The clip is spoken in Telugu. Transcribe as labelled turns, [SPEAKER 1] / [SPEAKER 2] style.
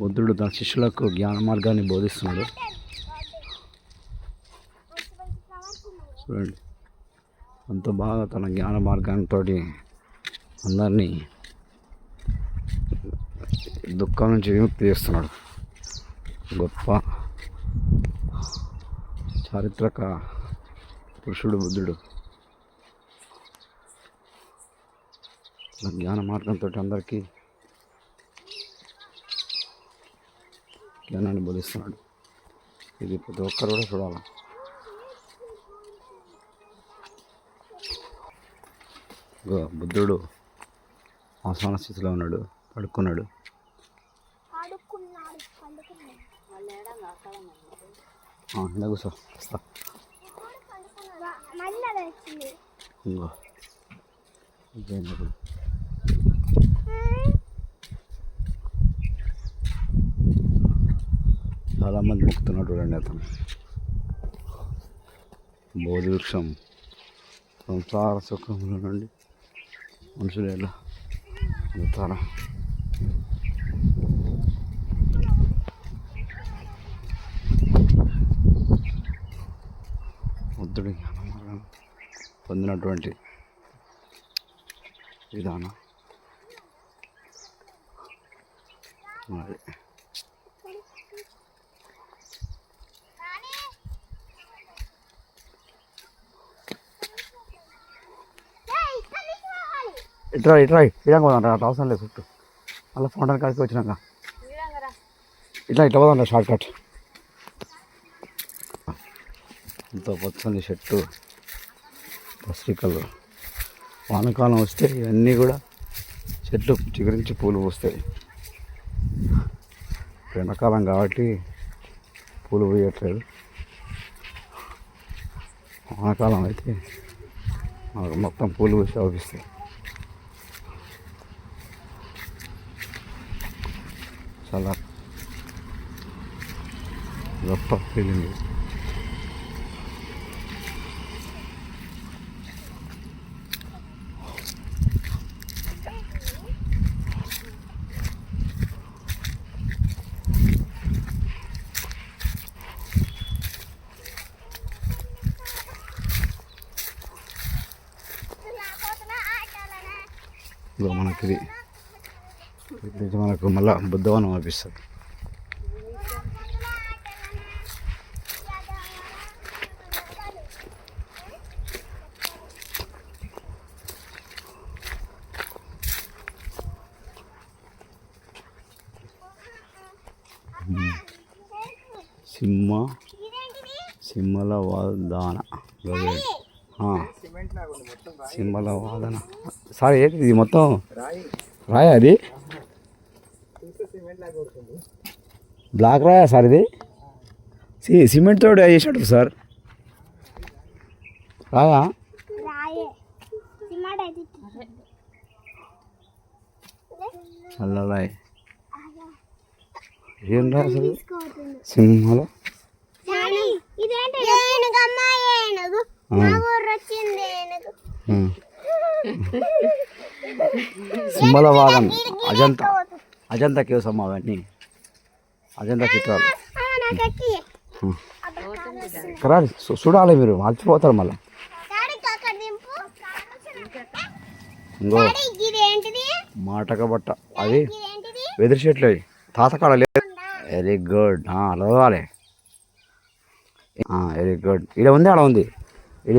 [SPEAKER 1] బుద్ధుడు తన శిష్యులకు జ్ఞాన మార్గాన్ని బోధిస్తున్నాడు. చూడండి. అంత బాగా తన జ్ఞాన మార్గంతో అందరినీ దుఃఖం నుంచి విముక్తి చేస్తున్నాడు. గొప్ప చారిత్రక పురుషుడు బుద్ధుడు. తన జ్ఞాన మార్గంతో అందరికీ జ్ఞానాన్ని బోధిస్తున్నాడు. ఇది ప్రతి ఒక్కరు కూడా చూడాలి? బుద్ధుడు ఆసన స్థితిలో ఉన్నాడు పడుకున్నాడు. కూర్చో వస్తా. ఇంకో. చాలామంది మొక్కుతున్నాడు చూడండి అతను. బోధి వృక్షం సంసార సుఖంలో నుండి మనుషులు ఎలా వెళ్తారా? బుద్ధుడి జ్ఞానం పొందినటువంటి విధానం. మరి ఇట్రా ఇట్రా ఇట్లా పోదాం అట్లా అవసరం లేదు చుట్టూ. మళ్ళీ ఫౌంటైన్ కాడికి వచ్చినాక. ఇట్లా ఇట్లా పోదాం షార్ట్ కట్. ఎంతో పచ్చని చెట్టు పసికలు వానకాలం వస్తే ఇవన్నీ కూడా చెట్లు చిగురించి పూలు పూస్తాయి. ఎండాకాలం కాబట్టి పూలు పూయట్లేదు. వానకాలం అయితే మనకు మొత్తం పూలు పూసి అవుపిస్తాయి చాలా గొప్ప ఫీలింగ్ ఇదిగో మనకి ఇది ఇది మనకు మళ్ళా బుద్ధవనం అనిపిస్తుంది సింహ సింహల వాదన గదే. ఆ. సింహల వాదన సార్ ఏంటి ఇది మొత్తం. రాయా. అది బ్లాక్ రాయా సార్ ఇది? సి సిమెంట్ తోడు చేసినట్టు సార్. రాయా?
[SPEAKER 2] రాయే. సిమెంట్ అయితే
[SPEAKER 1] చల్లరాయ్ ఏం రా అసలు సింహల వాదన అజంతా. అజంతా కేవ్స్ అమ్మ అవన్నీ. అజంతా చిత్రాలు. కరాలి చూడాలి మీరు మర్చిపోతారు మళ్ళీ. ఇంకో మాటక బట్ట అది
[SPEAKER 2] ఇదేంటిది
[SPEAKER 1] వెదిరి చెట్లు అవి. తాతకాడ లేదు వెరీ గుడ్. అలవాలి. Very good. ఇక్కడ ఉంది ఆడ ఉంది. ఈడ